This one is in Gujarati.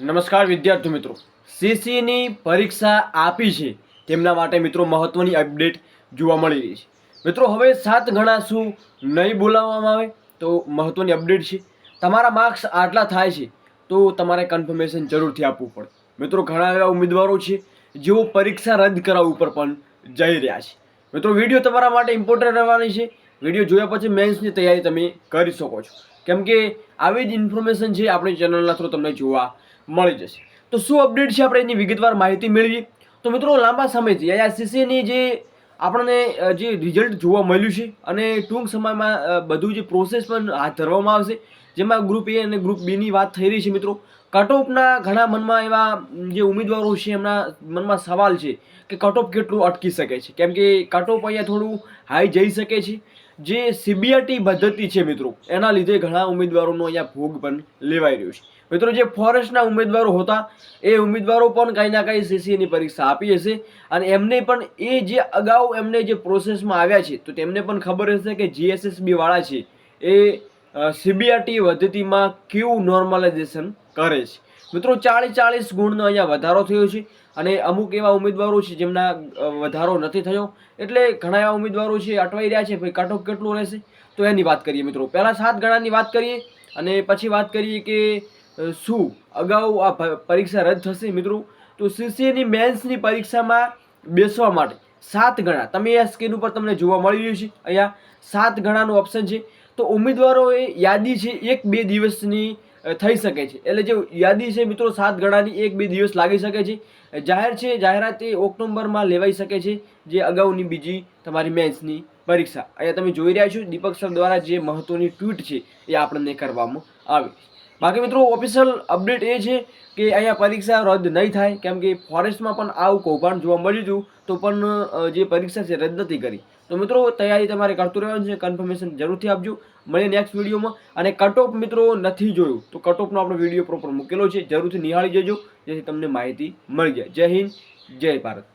નમસ્કાર વિદ્યાર્થી મિત્રો. સીસીની પરીક્ષા આપી છે. તેમના માટે મિત્રો મહત્ત્વની અપડેટ જોવા મળી રહી છે. મિત્રો, હવે સાત ગણા શું નહીં બોલાવવામાં આવે તો મહત્ત્વની અપડેટ છે. તમારા માર્ક્સ આટલા થાય છે તો તમારે કન્ફર્મેશન જરૂરથી આપવું પડે. મિત્રો, ઘણા એવા ઉમેદવારો છે જેઓ પરીક્ષા રદ કરાવવા ઉપર પણ જઈ રહ્યા છે. મિત્રો, વીડિયો તમારા માટે ઇમ્પોર્ટન્ટ રહેવાની છે. વીડિયો જોયા પછી મેન્સની તૈયારી તમે કરી શકો છો. કેમ કે આવી જ ઇન્ફોર્મેશન છે આપણી ચેનલના થ્રુ તમને જોવા મળી જશે. તો શું અપડેટ છે આપણે એની વિગતવાર માહિતી મેળવી તો મિત્રો, લાંબા સમયથી આઈઆરસીસીની જે આપણને જે રિઝલ્ટ જોવા મળ્યું છે અને ટૂંક સમયમાં બધું જે પ્રોસેસ પણ હાથ ધરવામાં આવશે જેમાં ગ્રુપ એ અને ગ્રુપ બીની વાત થઈ રહી છે મિત્રો. કટઓફના ઘણા મનમાં એવા જે ઉમેદવારો છે, એમના મનમાં સવાલ છે કે કટઓફ કેટલું અટકી શકે છે. કેમ કે કટઓફ અહીંયા થોડું હાઈ જઈ શકે છે. જે સીબીઆરટી પદ્ધતિ છે મિત્રો, એના લીધે ઘણા ઉમેદવારોનો અહીંયા ભોગ પણ લેવાઈ રહ્યો છે. મિત્રો, જે ફોરેસ્ટના ઉમેદવારો હતા, એ ઉમેદવારો પણ કંઈ ના કંઈ સીસીની પરીક્ષા આપી હશે અને એમને પણ એ જે અગાઉ એમને જે પ્રોસેસમાં આવ્યા છે, તો તેમને પણ ખબર હશે કે જીએસએસબી વાળા છે, એ સીબીઆરટી પદ્ધતિમાં ક્યુ નોર્મલાઇઝેશન કરે છે. મિત્રો, ચાળીસ ચાળીસ ગુણનો અહીંયા વધારો થયો છે અને અમુક એવા ઉમેદવારો છે જેમના વધારો નથી થયો. એટલે ઘણા એવા ઉમેદવારો છે અટવાઈ રહ્યા છે. ભાઈ, કટ ઓફ કેટલું રહેશે? તો એની વાત કરીએ મિત્રો. પહેલાં સાત ગણાની વાત કરીએ અને પછી વાત કરીએ કે શું? અગાઉ આ પરીક્ષા રદ થશે મિત્રો. તો સીસીએની મેન્સની પરીક્ષામાં બેસવા માટે સાત ગણા. તમે આ સ્ક્રીન ઉપર તમને જોવા મળી રહ્યું છે. અહીંયા સાત ગણાનું ઓપ્શન છે. તો ઉમેદવારોએ યાદી છે એક બે દિવસની થઈ શકે છે. એટલે જે યાદી છે મિત્રો સાત ગણાની એક બે દિવસ લાગી શકે છે. જાહેર છે, જાહેરાત એ ઓક્ટોબરમાં લેવાઈ શકે છે, જે અગાઉની બીજી તમારી મેન્સની પરીક્ષા. અહીંયા તમે જોઈ રહ્યા છો, દીપક સર દ્વારા જે મહત્વની ટ્વીટ છે એ આપણને કરવામાં આવી. બાકી મિત્રો ઓફિશિયલ અપડેટ એ છે કે અહીંયા પરીક્ષા રદ નહીં થાય. કેમ કે ફોરેસ્ટમાં પણ આવું કૌભાંડ જોવા મળ્યું હતું. તો પણ જે પરીક્ષા છે, રદ નથી કરી. તો મિત્રો, તૈયારી તમારે કરતું રહેવાનું છે. કન્ફર્મેશન જરૂરથી આપજો. મળીએ નેક્સ્ટ વિડીયોમાં અને કટઓફ મિત્રો નથી જોયું, તો કટઓફનો આપણો વીડિયો પ્રોપર મૂકેલો છે. જરૂરથી નિહાળી જજો, જેથી તમને માહિતી મળી જાય. જય હિન્દ, જય ભારત.